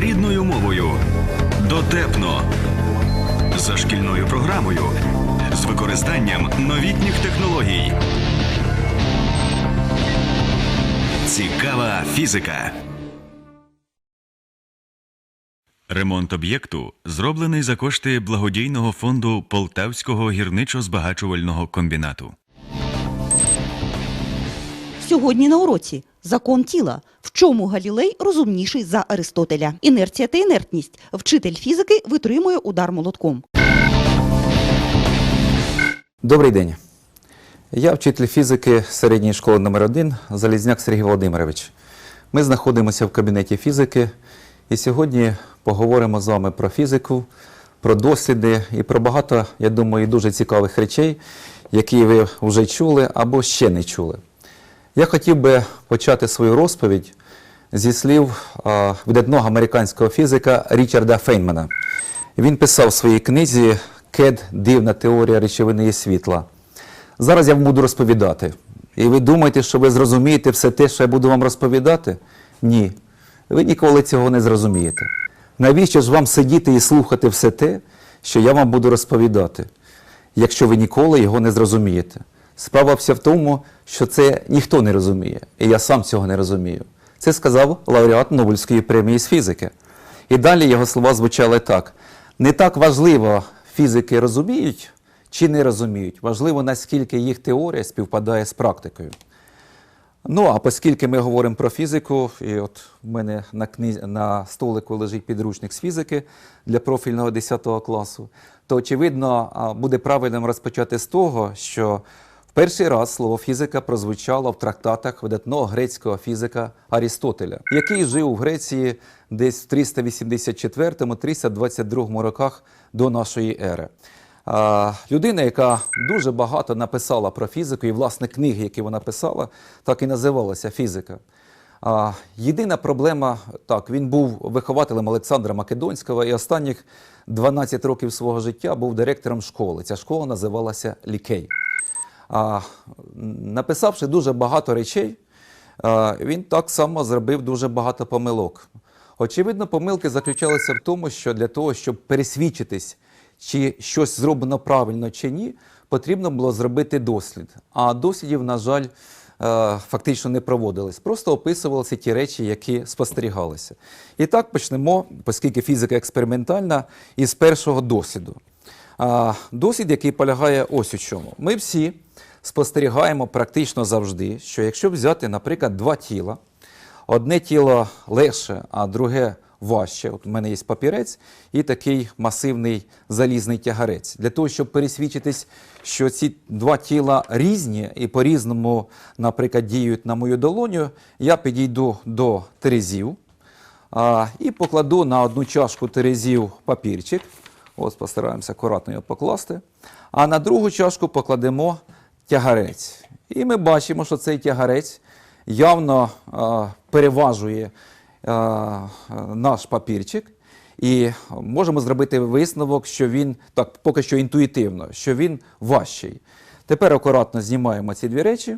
рідною мовою. Дотепно. За шкільною програмою. З використанням новітніх технологій. Цікава фізика. Ремонт об'єкту зроблений за кошти благодійного фонду Полтавського гірничо-збагачувального комбінату. Сьогодні на уроці закон тіла. В чому Галілей розумніший за Аристотеля? Інерція та інертність. Вчитель фізики витримує удар молотком. Добрий день. Я вчитель фізики середньої школи номер 1 Залізняк Сергій Володимирович. Ми знаходимося в кабінеті фізики і сьогодні поговоримо з вами про фізику, про досліди і про багато, я думаю, дуже цікавих речей, які ви вже чули або ще не чули. Я хотів би почати свою розповідь зі слів видатного американського фізика Річарда Фейнмана. Він писав в своїй книзі Кед Дивна теорія речовини і світла. Зараз я вам буду розповідати. І ви думаєте, що ви зрозумієте все те, що я буду вам розповідати? Ні. Ви ніколи цього не зрозумієте. Навіщо ж вам сидіти і слухати все те, що я вам буду розповідати, якщо ви ніколи його не зрозумієте? Справа вся в тому, що це ніхто не розуміє, і я сам цього не розумію. Це сказав лауреат Нобелівської премії з фізики. І далі його слова звучали так: не так важливо, фізики розуміють чи не розуміють, важливо, наскільки їх теорія співпадає з практикою. Ну, а оскільки ми говоримо про фізику, і от в мене на, книз... на столику лежить підручник з фізики для профільного 10 класу, то очевидно буде правильним розпочати з того, що перший раз слово фізика прозвучало в трактатах видатного грецького фізика Арістотеля, який жив у Греції десь в 384-322 роках до нашої ери. Людина, яка дуже багато написала про фізику, і власне книги, які вона писала, так і називалася фізика. А, Єдина проблема, так, він був вихователем Олександра Македонського і останніх 12 років свого життя був директором школи. Ця школа називалася Лікей. Написавши дуже багато речей, він так само зробив дуже багато помилок. Очевидно, помилки заключалися в тому, що для того, щоб пересвідчитись, чи щось зроблено правильно чи ні, потрібно було зробити дослід. А дослідів, на жаль, е, фактично не проводились. Просто описувалися ті речі, які спостерігалися. І так почнемо, оскільки фізика експериментальна, із першого досліду. А, Досвід, який полягає ось у чому. Ми всі спостерігаємо практично завжди, що якщо взяти, наприклад, два тіла, одне тіло легше, а друге важче. От у мене є папірець і такий масивний залізний тягарець. Для того, щоб пересвідчитись, що ці два тіла різні і по-різному, наприклад, діють на мою долоню, я підійду до терезів а, і покладу на одну чашку терезів папірчик. Ось постараємося акуратно його покласти. А на другу чашку покладемо тягарець. І ми бачимо, що цей тягарець явно а, переважує а, наш папірчик. І можемо зробити висновок, що він так поки що інтуїтивно, що він важчий. Тепер акуратно знімаємо ці дві речі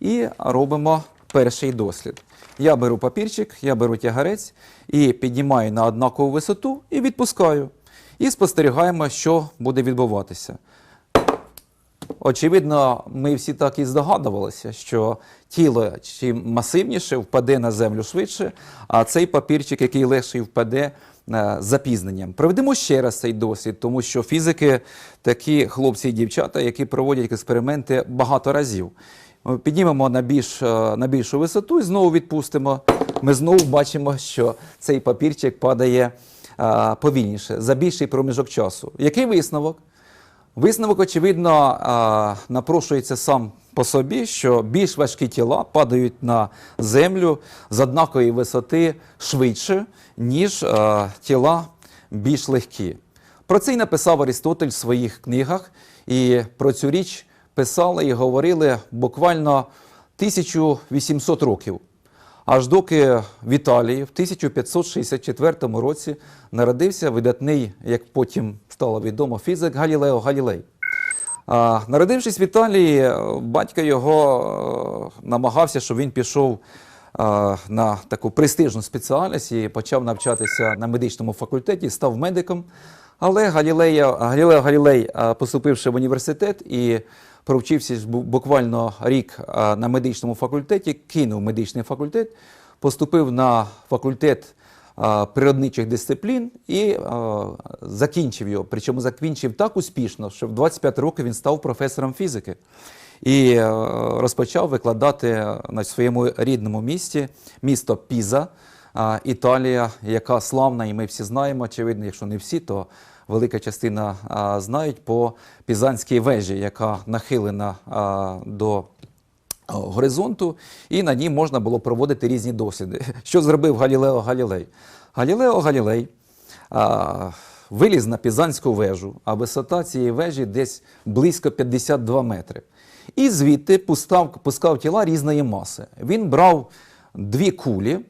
і робимо перший дослід. Я беру папірчик, я беру тягарець і піднімаю на однакову висоту і відпускаю. І спостерігаємо, що буде відбуватися. Очевидно, ми всі так і здогадувалися, що тіло чим масивніше впаде на землю швидше, а цей папірчик, який легший, впаде е, з запізненням. Проведемо ще раз цей досвід, тому що фізики такі хлопці і дівчата, які проводять експерименти багато разів. Ми Піднімемо на, більш, е, на більшу висоту і знову відпустимо. Ми знову бачимо, що цей папірчик падає е, повільніше за більший проміжок часу. Який висновок? Висновок, очевидно, напрошується сам по собі, що більш важкі тіла падають на землю з однакової висоти швидше, ніж тіла більш легкі. Про це й написав Арістотель в своїх книгах, і про цю річ писали і говорили буквально 1800 років. Аж доки в Італії в 1564 році народився видатний, як потім стало відомо, фізик Галілео Галілей. А, народившись в Італії, батько його е, намагався, щоб він пішов а, на таку престижну спеціальність і почав навчатися на медичному факультеті, став медиком. Але Галілея, Галілео Галілей, а, поступивши в університет і провчився буквально рік на медичному факультеті, кинув медичний факультет, поступив на факультет а, природничих дисциплін і закінчив його. Причому закінчив так успішно, що в 25 років він став професором фізики і е, розпочав викладати на своєму рідному місті, місто Піза, Італія, яка славна, і ми всі знаємо, очевидно, якщо не всі, то велика частина знають по Пізанській вежі, яка нахилена до горизонту, і на ній можна було проводити різні досліди. Що зробив Галілео Галілей? Галілео Галілей а, виліз на Пізанську вежу, а висота цієї вежі десь близько 52 метри. І звідти пускав, пускав тіла різної маси. Він брав дві кулі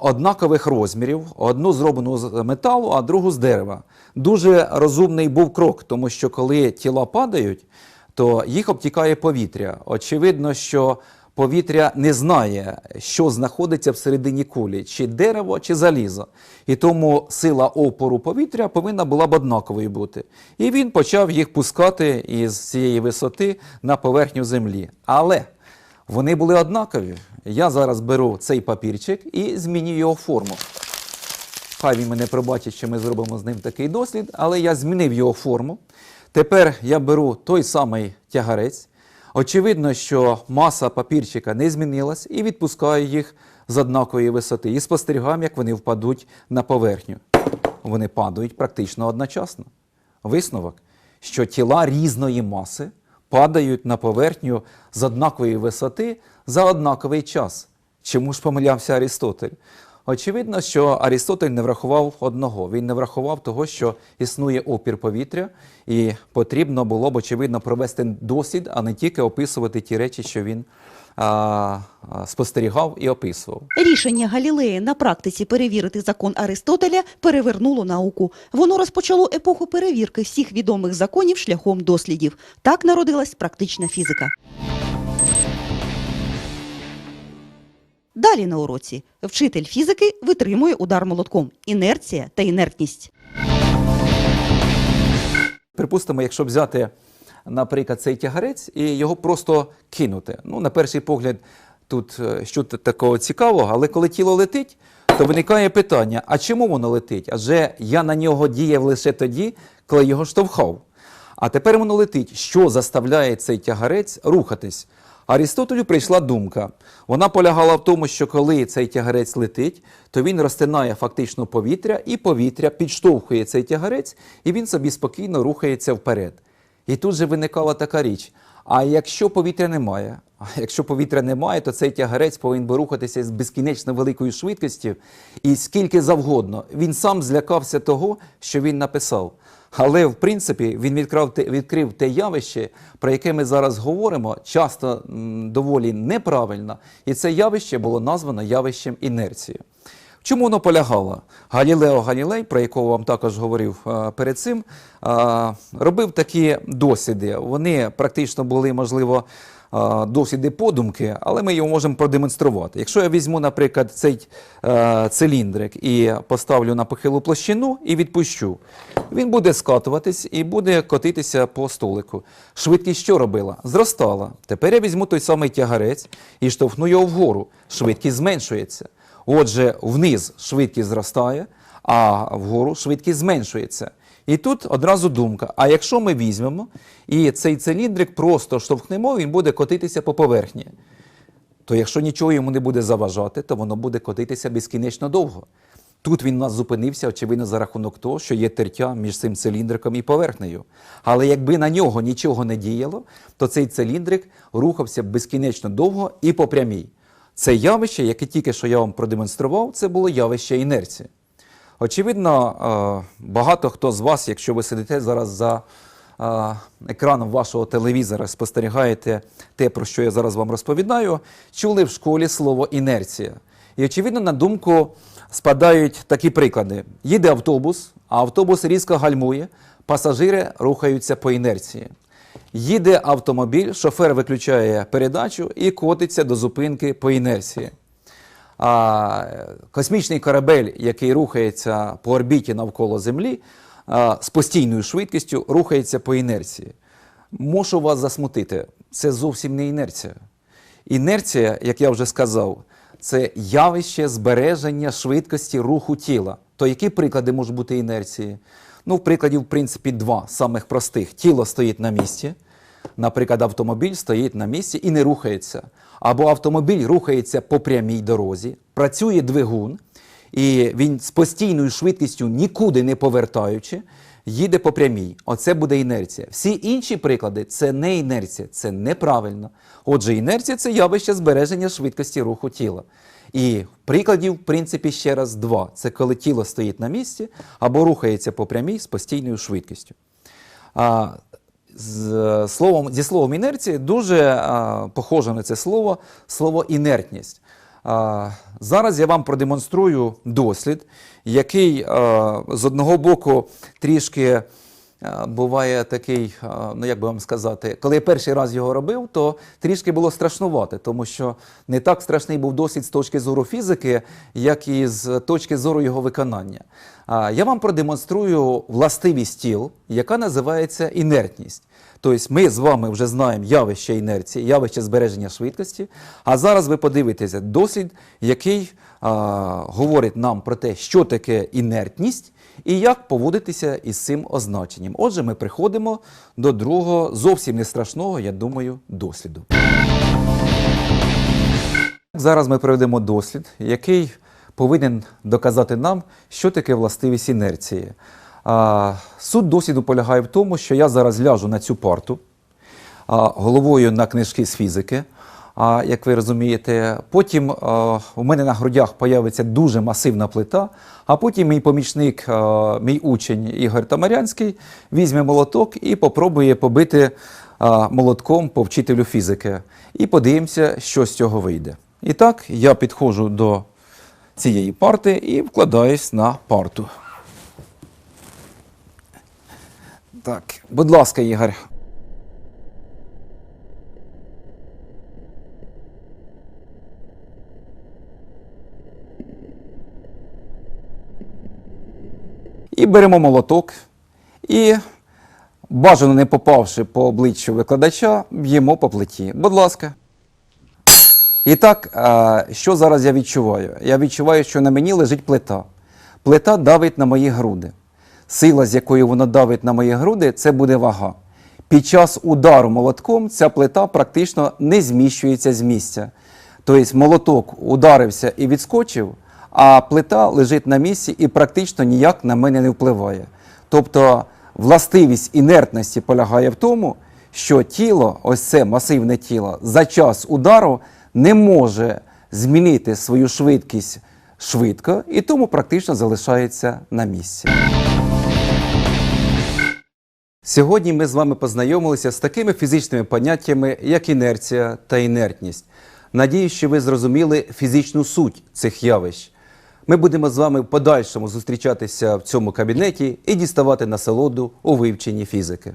однакових розмірів, одну зроблену з металу, а другу з дерева. Дуже розумний був крок, тому що коли тіла падають, то їх обтікає повітря. Очевидно, що повітря не знає, що знаходиться всередині кулі, чи дерево, чи залізо. І тому сила опору повітря повинна була б однаковою бути. І він почав їх пускати із цієї висоти на поверхню землі. Але вони були однакові. Я зараз беру цей папірчик і змінюю його форму. Хай він мене пробачить, що ми зробимо з ним такий дослід, але я змінив його форму. Тепер я беру той самий тягарець. Очевидно, що маса папірчика не змінилась і відпускаю їх з однакової висоти. І спостерігаю, як вони впадуть на поверхню. Вони падають практично одночасно. Висновок, що тіла різної маси падають на поверхню з однакової висоти за однаковий час. Чому ж помилявся Арістотель? Очевидно, що Арістотель не врахував одного. Він не врахував того, що існує опір повітря, і потрібно було б, очевидно, провести дослід, а не тільки описувати ті речі, що він спостерігав і описував. Рішення Галілея на практиці перевірити закон Аристотеля перевернуло науку. Воно розпочало епоху перевірки всіх відомих законів шляхом дослідів. Так народилась практична фізика. Далі на уроці вчитель фізики витримує удар молотком. Інерція та інертність. Припустимо, якщо взяти, наприклад, цей тягарець і його просто кинути. Ну, на перший погляд, тут е, що такого цікавого, але коли тіло летить, то виникає питання: а чому воно летить? Адже я на нього діяв лише тоді, коли його штовхав. А тепер воно летить. Що заставляє цей тягарець рухатись? Арістотелю прийшла думка. Вона полягала в тому, що коли цей тягарець летить, то він розтинає фактично повітря, і повітря підштовхує цей тягарець, і він собі спокійно рухається вперед. І тут же виникала така річ: а якщо повітря немає, а якщо повітря немає, то цей тягарець повинен би рухатися з безкінечно великою швидкістю і скільки завгодно. Він сам злякався того, що він написав. Але в принципі він відкрив те, відкрив те явище, про яке ми зараз говоримо, часто м, доволі неправильно, і це явище було названо явищем інерції. Чому воно полягало? Галілео Галілей, про якого вам також говорив е, перед цим, е, робив такі досліди. Вони практично були, можливо, е, досліди подумки, але ми його можемо продемонструвати. Якщо я візьму, наприклад, цей е, циліндрик і поставлю на похилу площину і відпущу, він буде скатуватись і буде котитися по столику. Швидкість що робила? Зростала. Тепер я візьму той самий тягарець і штовхну його вгору. Швидкість зменшується. Отже, вниз швидкість зростає, а вгору швидкість зменшується. І тут одразу думка: а якщо ми візьмемо і цей циліндрик просто штовхнемо, він буде котитися по поверхні. То якщо нічого йому не буде заважати, то воно буде котитися безкінечно довго. Тут він у нас зупинився, очевидно, за рахунок того, що є тертя між цим циліндриком і поверхнею. Але якби на нього нічого не діяло, то цей циліндрик рухався б безкінечно довго і по прямій. Це явище, яке тільки що я вам продемонстрував, це було явище інерції. Очевидно, е, багато хто з вас, якщо ви сидите зараз за е, екраном вашого телевізора, спостерігаєте те, про що я зараз вам розповідаю, чули в школі слово інерція. І, очевидно, на думку спадають такі приклади: їде автобус, а автобус різко гальмує, пасажири рухаються по інерції. Їде автомобіль, шофер виключає передачу і котиться до зупинки по інерції. а, космічний корабель, який рухається по орбіті навколо Землі, а, з постійною швидкістю рухається по інерції. Мушу вас засмутити, це зовсім не інерція. Інерція, як я вже сказав, це явище збереження швидкості руху тіла. То які приклади можуть бути інерції? Ну, прикладів, в принципі, два самих простих. Тіло стоїть на місці. Наприклад, автомобіль стоїть на місці і не рухається. Або автомобіль рухається по прямій дорозі, працює двигун, і він з постійною швидкістю, нікуди не повертаючи, їде по прямій. Оце буде інерція. Всі інші приклади це не інерція, це неправильно. Отже, інерція це явище збереження швидкості руху тіла. І прикладів, в принципі, ще раз два: це коли тіло стоїть на місці або рухається по прямій з постійною швидкістю. А, з, словом, зі словом інерції дуже а, похоже на це слово слово інертність. А, зараз я вам продемонструю дослід, який а, з одного боку трішки буває такий, ну як би вам сказати, коли я перший раз його робив, то трішки було страшнувати, тому що не так страшний був досвід з точки зору фізики, як і з точки зору його виконання. Я вам продемонструю властивість тіл, яка називається інертність. Тобто ми з вами вже знаємо явище інерції, явище збереження швидкості. А зараз ви подивитеся дослід, який говорить нам про те, що таке інертність і як поводитися із цим означенням. Отже, ми приходимо до другого, зовсім не страшного, я думаю, досліду. Зараз ми проведемо дослід, який повинен доказати нам, що таке властивість інерції. А, Суть досліду полягає в тому, що я зараз ляжу на цю парту а, головою на книжки з фізики. А, як ви розумієте, потім а, у мене на грудях появиться дуже масивна плита, а потім мій помічник, а, мій учень Ігор Тамарянський, візьме молоток і попробує побити а, молотком по вчителю фізики. І подивимося, що з цього вийде. І так, я підходжу до цієї парти і вкладаюсь на парту. Так, будь ласка, Ігор. І беремо молоток і, бажано не попавши по обличчю викладача, б'ємо по плиті. Будь ласка. І так, що зараз я відчуваю? Я відчуваю, що на мені лежить плита. Плита давить на мої груди. Сила, з якою вона давить на мої груди, це буде вага. Під час удару молотком ця плита практично не зміщується з місця. Тобто молоток ударився і відскочив, а плита лежить на місці і практично ніяк на мене не впливає. Тобто властивість інертності полягає в тому, що тіло, ось це масивне тіло, за час удару не може змінити свою швидкість швидко і тому практично залишається на місці. Сьогодні ми з вами познайомилися з такими фізичними поняттями, як інерція та інертність. Надіюсь, що ви зрозуміли фізичну суть цих явищ. Ми будемо з вами в подальшому зустрічатися в цьому кабінеті і діставати насолоду у вивченні фізики.